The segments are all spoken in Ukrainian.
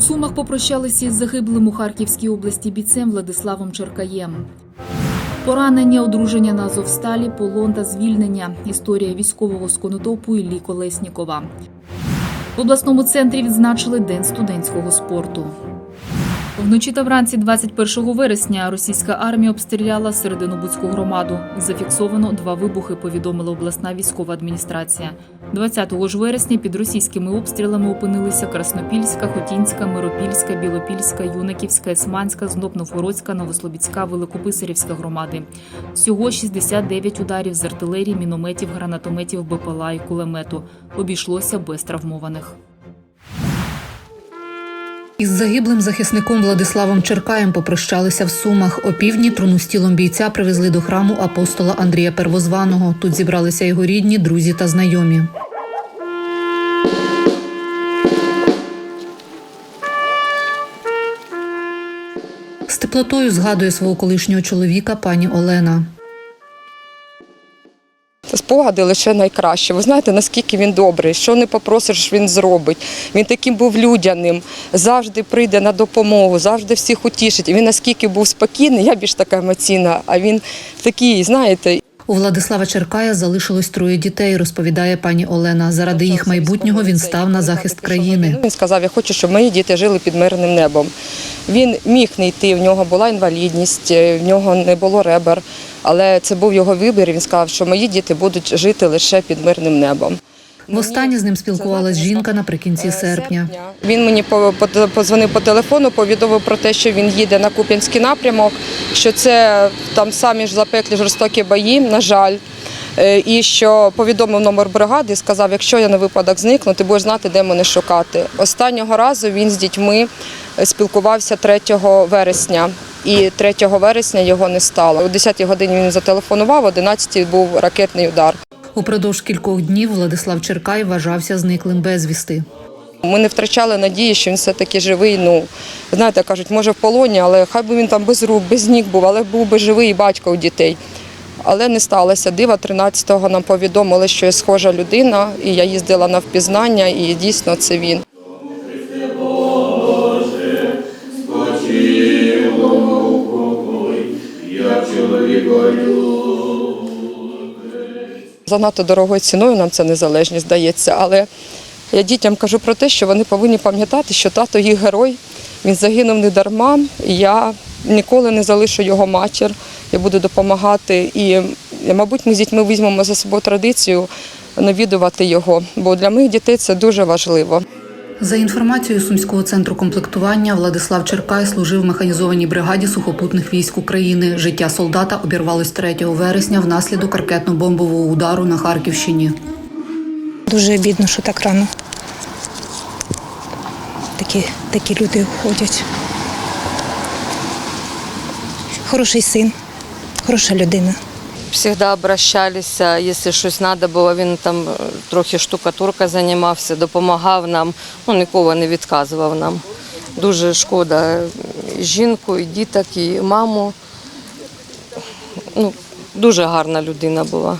У Сумах попрощалися із загиблим у Харківській області бійцем Владиславом Черкаєм. Поранення, одруження на Азовсталі, полон та звільнення. Історія військового з Конотопу Іллі Колеснікова. В обласному центрі відзначили День студентського спорту. Вночі та вранці 21 вересня російська армія обстріляла середину Буцьку громаду. Зафіксовано два вибухи, повідомила обласна військова адміністрація. 20 ж вересня під російськими обстрілами опинилися Краснопільська, Хотінська, Миропільська, Білопільська, Юнаківська, Есманська, Знопновгородська, Новослобідська, Великописарівська громади. Всього 69 ударів з артилерії, мінометів, гранатометів, БПЛА і кулемету. Обійшлося без травмованих. Із загиблим захисником Владиславом Черкаєм попрощалися в Сумах. Опівдні труну з тілом бійця привезли до храму апостола Андрія Первозваного. Тут зібралися його рідні, друзі та знайомі. З теплотою згадує свого колишнього чоловіка пані Олена. Спогади лише найкраще. Ви знаєте, наскільки він добрий, що не попросиш, він зробить. Він таким був людяним, завжди прийде на допомогу, завжди всіх утішить. Він наскільки був спокійний, я більш така емоційна, а він такий, знаєте, У Владислава Черкая залишилось троє дітей, розповідає пані Олена. Заради їх майбутнього він став на захист країни. Він сказав, я хочу, щоб мої діти жили під мирним небом. Він міг не йти, в нього була інвалідність, е, в нього не було ребер, але це був його вибір. Він сказав, що мої діти будуть жити лише під мирним небом. Востаннє з ним спілкувалась жінка наприкінці серпня. Він мені по- по- позвонив по телефону, повідомив про те, що він їде на Куп'янський напрямок, що це там самі ж запеклі жорстокі бої, на жаль. Е, І що повідомив номер бригади сказав, якщо я на випадок зникну, ти будеш знати, де мене шукати. Останнього разу він з дітьми е, спілкувався 3 вересня, і 3 вересня його не стало. О 10 годині він зателефонував, о 11 був ракетний удар. Упродовж кількох днів Владислав Черкай вважався зниклим безвісти. Ми не втрачали надії, що він все-таки живий. Ну, знаєте, кажуть, може в полоні, але хай би він там без рук, без ніг був, але був би живий і батько у дітей. Але не сталося. Дива 13-го нам повідомили, що є схожа людина, і я їздила на впізнання, і дійсно це він. Занадто дорогою ціною нам це незалежність здається, але я дітям кажу про те, що вони повинні пам'ятати, що тато їх герой, він загинув не дарма. Я ніколи не залишу його матір, я буду допомагати. І, мабуть, ми з дітьми візьмемо за собою традицію навідувати його, бо для моїх дітей це дуже важливо. За інформацією Сумського центру комплектування, Владислав Черкай служив в механізованій бригаді сухопутних військ України. Життя солдата обірвалось 3 вересня внаслідок ракетно-бомбового удару на Харківщині. Дуже обідно, що так рано. Такі, такі люди ходять. Хороший син, хороша людина. Всегда обращалися, якщо щось треба було, він там е, трохи штукатурка займався, допомагав нам, ну нікого не відказував нам. Дуже шкода і жінку, і діток, і маму. Ну, дуже гарна людина була.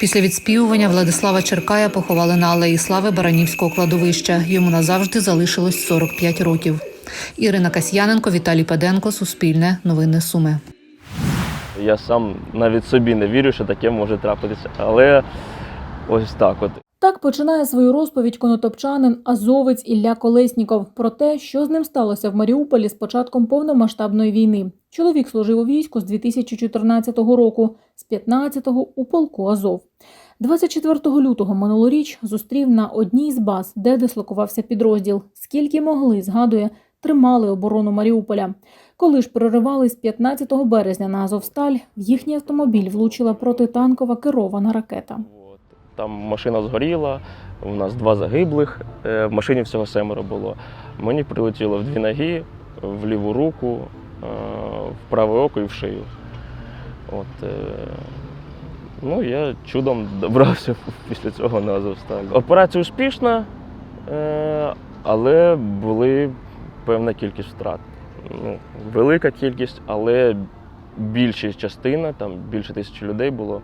Після відспівування Владислава Черкая поховали на алеї слави Баранівського кладовища. Йому назавжди залишилось 45 років. Ірина Касьяненко, Віталій Паденко, Суспільне, Новини Суми. Я сам навіть собі не вірю, що таке може трапитися. Але ось так от. Так починає свою розповідь конотопчанин азовець Ілля Колесніков про те, що з ним сталося в Маріуполі з початком повномасштабної війни. Чоловік служив у війську з 2014 року, з 15-го у полку Азов. 24 лютого минулоріч зустрів на одній з баз, де дислокувався підрозділ. Скільки могли, згадує, тримали оборону Маріуполя. Коли ж проривались 15 березня на Азовсталь, в їхній автомобіль влучила протитанкова керована ракета. Там машина згоріла, у нас два загиблих, е, в машині всього семеро було. Мені прилетіло в дві ноги, в ліву руку, е, в праве око і в шию. От, е, ну, я чудом добрався після цього на Азовсталь. Операція успішна, але були певна кількість втрат. Ну, велика кількість, але більша частина, там більше тисячі людей було.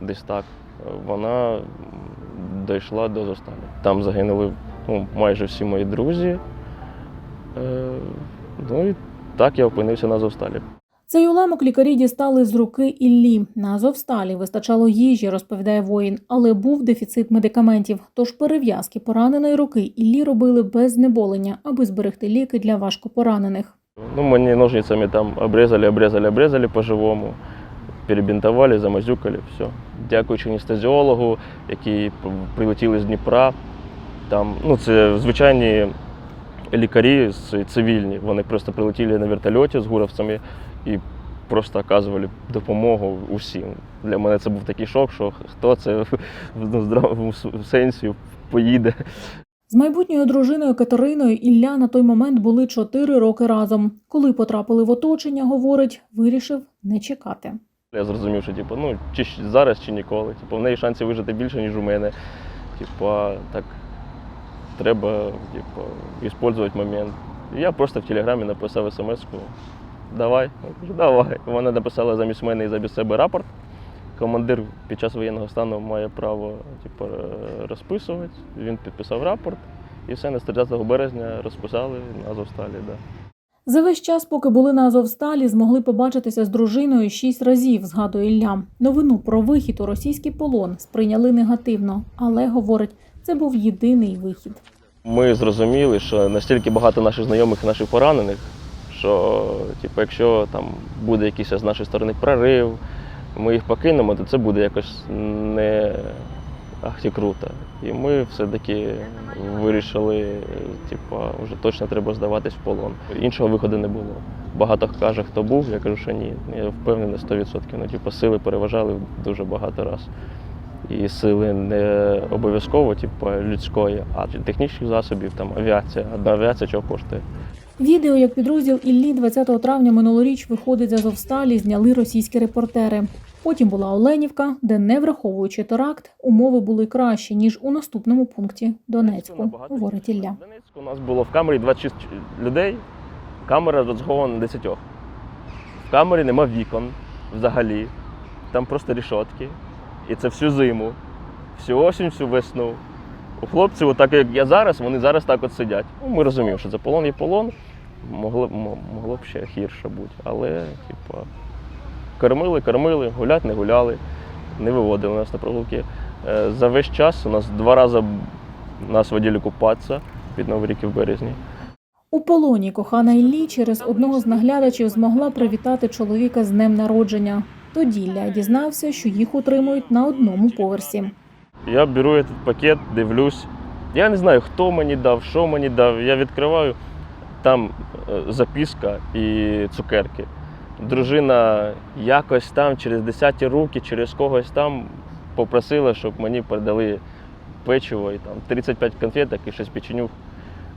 десь так, вона дійшла до Азовсталі. Там загинули ну, майже всі мої друзі. Е, ну і так я опинився на Азовсталі. Цей уламок лікарі дістали з руки Іллі. На Азовсталі вистачало їжі, розповідає воїн, але був дефіцит медикаментів. Тож перев'язки пораненої руки Іллі робили без знеболення, аби зберегти ліки для важкопоранених. Ну, мені ножницями там обрізали, обрізали, обрізали по-живому, перебінтували, замазюкали, все. Дякуючи анестезіологу, які прилетіли з Дніпра. Там, ну, це звичайні лікарі цивільні. Вони просто прилетіли на вертольоті з гуровцями і просто оказували допомогу усім. Для мене це був такий шок, що хто це в здравому сенсі поїде. З майбутньою дружиною Катериною Ілля на той момент були чотири роки разом. Коли потрапили в оточення, говорить, вирішив не чекати. Я зрозумів, що типу, ну, чи зараз, чи ніколи. Типу, в неї шансів вижити більше, ніж у мене. Типу, так треба типу, використовувати момент. І я просто в телеграмі написав смс-ку. Давай. Давай. Вона написала замість мене і замість себе рапорт. Командир під час воєнного стану має право типу, розписувати. Він підписав рапорт і все на 30 березня розписали на Азовсталі. Да. За весь час, поки були на Азовсталі, змогли побачитися з дружиною шість разів, згадує Ілля. Новину про вихід у російський полон сприйняли негативно, але говорить, це був єдиний вихід. Ми зрозуміли, що настільки багато наших знайомих і наших поранених, що типу, якщо там буде якийсь з нашої сторони прорив, ми їх покинемо, то це буде якось не ахті круто. І ми все-таки вирішили, типу, вже точно треба здаватись в полон. Іншого виходу не було. Багато каже, хто був, я кажу, що ні. Я впевнений 100%. Ну, типу, сили переважали дуже багато разів. І сили не обов'язково, типу, людської, а технічних засобів, там авіація. Одна авіація чого коштує. Відео, як підрозділ Іллі 20 травня минулоріч виходить з Азовсталі, зняли російські репортери. Потім була Оленівка, де, не враховуючи теракт, умови були кращі, ніж у наступному пункті Донецьку, говорить. Ілля. В Донецьку у нас було в камері 26 людей, камера розрахована на 10. В камері нема вікон взагалі. Там просто рішотки. І це всю зиму, всю осінь, всю весну. У хлопців, отак як я зараз, вони зараз так от сидять. Ну, ми розуміємо, що це полон є полон. Могло, могло б ще гірше бути. Але, типу, кормили, кормили, гулять не гуляли, не виводили нас на прогулки. Е, За весь час у нас два рази нас водили купатися під Новий рік і в березні. У полоні кохана Іллі через одного з наглядачів змогла привітати чоловіка з днем народження. Тоді Ілля дізнався, що їх утримують на одному поверсі. Я беру этот пакет, дивлюсь. Я не знаю, хто мені дав, що мені дав. Я відкриваю, там е, записка і цукерки. Дружина якось там через десяті руки, через когось там попросила, щоб мені передали печиво і там 35 конфеток і 6 печенюх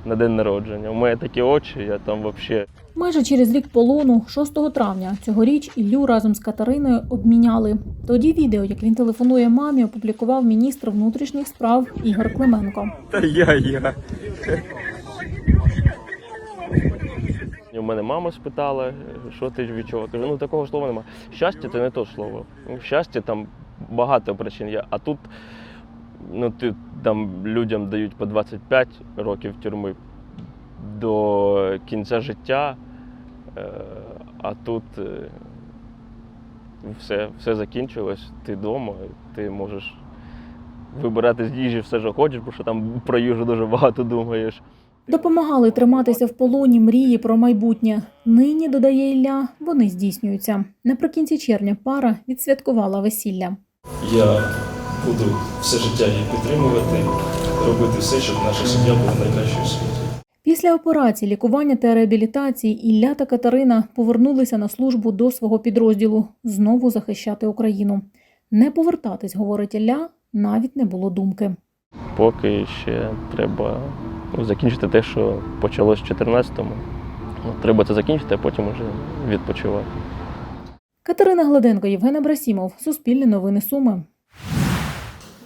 на день народження. У мене такі очі, я там взагалі. Майже через рік полону, 6 травня цьогоріч Іллю разом з Катериною обміняли. Тоді відео, як він телефонує мамі, опублікував міністр внутрішніх справ Ігор Клименко. Та я, я. У мене мама спитала, що ти відчував. Кажу, ну такого слова немає. Щастя це не то слово. Щастя там багато причин є. А тут ну, ти, там людям дають по 25 років тюрми до кінця життя, е, а тут е, все, все закінчилось, ти вдома, ти можеш вибирати з їжі все, що хочеш, бо що там про їжу дуже багато думаєш. Допомагали триматися в полоні мрії про майбутнє. Нині, додає Ілля, вони здійснюються. Наприкінці червня пара відсвяткувала весілля. Я буду все життя її підтримувати, робити все, щоб наша сім'я була найкращою у світі. Після операції, лікування та реабілітації Ілля та Катерина повернулися на службу до свого підрозділу знову захищати Україну. Не повертатись, говорить Ілля, навіть не було думки. Поки ще треба закінчити те, що почалось в 14-му. Ну, треба це закінчити, а потім вже відпочивати. Катерина Гладенко, Євген Абрасімов, Суспільне новини Суми.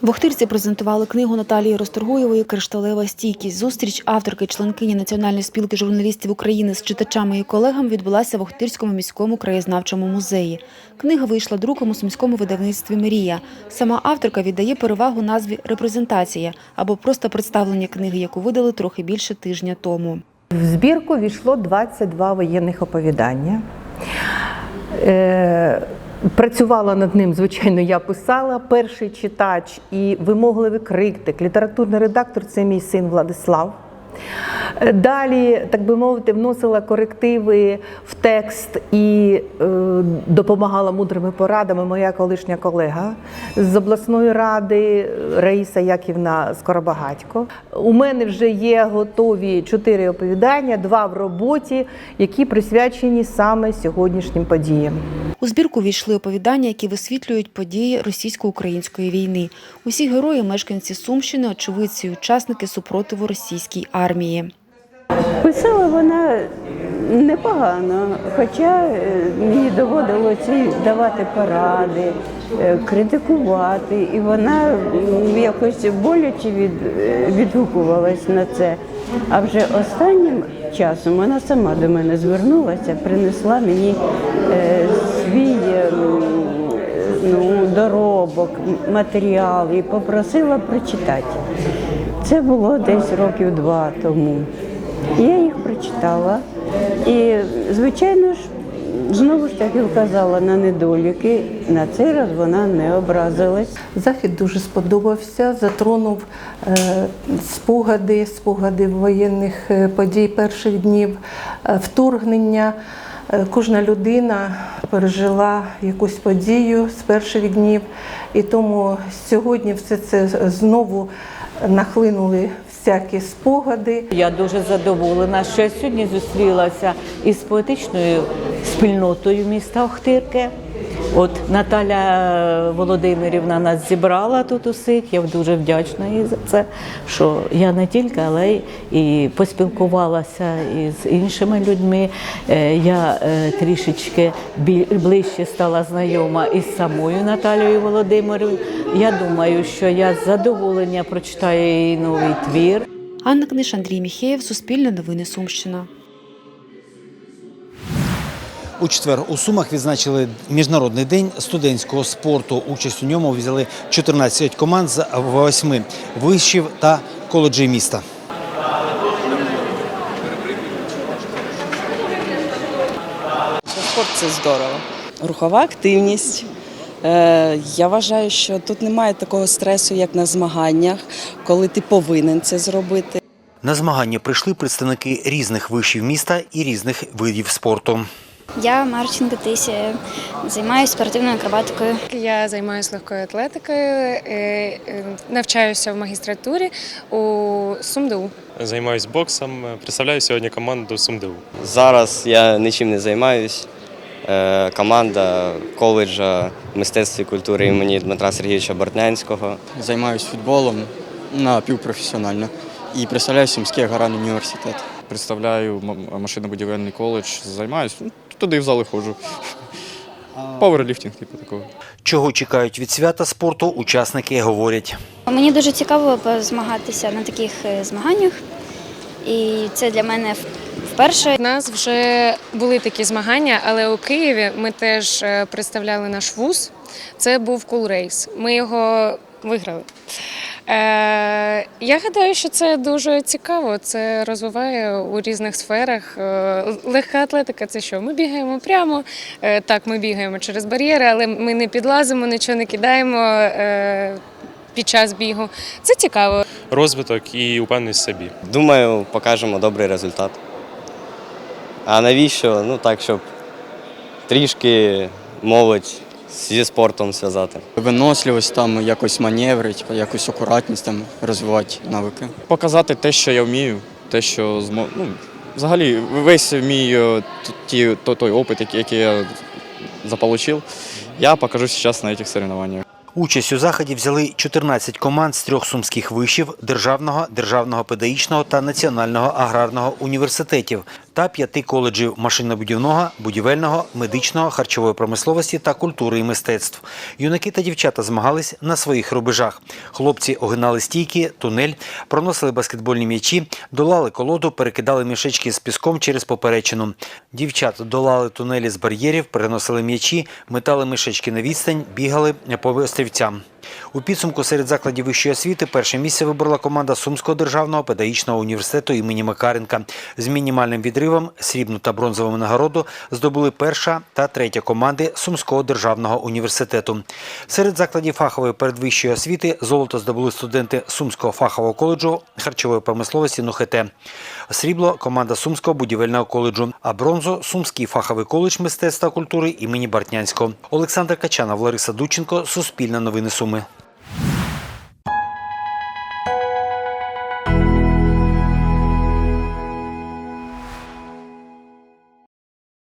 В Охтирці презентували книгу Наталії Росторгуєвої Кришталева стійкість. Зустріч авторки, членкині Національної спілки журналістів України з читачами і колегами відбулася в Охтирському міському краєзнавчому музеї. Книга вийшла друком у сумському видавництві Мрія. Сама авторка віддає перевагу назві Репрезентація або просто представлення книги, яку видали трохи більше тижня тому. В збірку війшло 22 воєнних оповідання. Працювала над ним, звичайно, я писала. Перший читач і вимогливий критик, літературний редактор це мій син Владислав. Далі, так би мовити, вносила корективи в текст і е, допомагала мудрими порадами моя колишня колега з обласної ради Раїса Яківна Скоробагатько. У мене вже є готові чотири оповідання, два в роботі, які присвячені саме сьогоднішнім подіям. У збірку війшли оповідання, які висвітлюють події російсько-української війни. Усі герої мешканці Сумщини, очевидці учасники супротиву російській армії. Писала вона непогано, хоча е, мені доводилося давати поради, е, критикувати, і вона якось боляче від, е, відгукувалась на це. А вже останнім часом вона сама до мене звернулася, принесла мені е, свій е, ну, доробок, матеріал і попросила прочитати. Це було десь років два тому. Я їх прочитала. І, звичайно ж, знову ж таки вказала на недоліки. На цей раз вона не образилась. Захід дуже сподобався, затронув е, спогади, спогади воєнних е, подій перших днів е, вторгнення. Кожна людина пережила якусь подію з перших днів, і тому сьогодні все це знову нахлинули всякі спогади. Я дуже задоволена, що я сьогодні зустрілася із поетичною спільнотою міста Охтирки. От Наталя Володимирівна нас зібрала тут усіх. Я дуже вдячна їй за це, що я не тільки, але і поспілкувалася із іншими людьми. Е, Я е, трішечки ближче стала знайома із самою Наталією Володимирівною. Я думаю, що я з задоволення прочитаю її новий твір. Анна Книж, Андрій Міхеєв, Суспільне новини Сумщина. У четвер у Сумах відзначили Міжнародний день студентського спорту. Участь у ньому взяли 14 команд з 8 вишів та коледжів міста. Спорт це здорово. Рухова активність. Е, Я вважаю, що тут немає такого стресу, як на змаганнях, коли ти повинен це зробити. На змагання прийшли представники різних вишів міста і різних видів спорту. Я Марченко Тися, займаюся спортивною акробатикою. Я займаюся легкою атлетикою, е, е, навчаюся в магістратурі у СумДУ. Займаюсь боксом, представляю сьогодні команду СумДУ. Зараз я нічим не займаюсь. Е, Команда коледжа мистецтва і культури імені Дмитра Сергійовича Бортнянського. Займаюсь футболом напівпрофесіонально і представляю Сумський аграрний університет. Представляю машинобудівельний коледж, займаюсь, ну, туди в зали ходжу. Пауерліфтинг, типу такого. Чого чекають від свята спорту, учасники говорять. Мені дуже цікаво позмагатися на таких е, змаганнях, і це для мене вперше. У нас вже були такі змагання, але у Києві ми теж е, представляли наш вуз. Це був кул-рейс. Ми його виграли. Е, я гадаю, що це дуже цікаво. Це розвиває у різних сферах. Е, легка атлетика це що? Ми бігаємо прямо. Е, так, ми бігаємо через бар'єри, але ми не підлазимо, нічого не кидаємо. Е, під час бігу. Це цікаво. Розвиток і упевненість в собі. Думаю, покажемо добрий результат. А навіщо? Ну так, щоб трішки молодь зі спортом зв'язати. Виносливість, там якось маневрить, якось акуратність там розвивати навики. Показати те, що я вмію, те, що змо... ну, взагалі весь мій е, ті, то- той опит, який, я заполучив, я покажу зараз на цих соревнованиях. Участь у заході взяли 14 команд з трьох сумських вишів державного, державного педагогічного та національного аграрного університетів. Та п'яти коледжів машинобудівного, будівельного, медичного, харчової промисловості та культури і мистецтв. Юнаки та дівчата змагались на своїх рубежах. Хлопці огинали стійки, тунель, проносили баскетбольні м'ячі, долали колоду, перекидали мішечки з піском через поперечину. Дівчата долали тунелі з бар'єрів, переносили м'ячі, метали мішечки на відстань, бігали по острівцям. У підсумку серед закладів вищої освіти перше місце вибрала команда Сумського державного педагогічного університету імені Макаренка. З мінімальним відривом срібну та бронзову нагороду здобули перша та третя команди Сумського державного університету. Серед закладів фахової передвищої освіти золото здобули студенти Сумського фахового коледжу харчової промисловості НУХТ. Срібло команда Сумського будівельного коледжу, а бронзу Сумський фаховий коледж мистецтва культури імені Бартнянського. Олександр Качанов, Лариса Дученко, Суспільне новини Суми вами.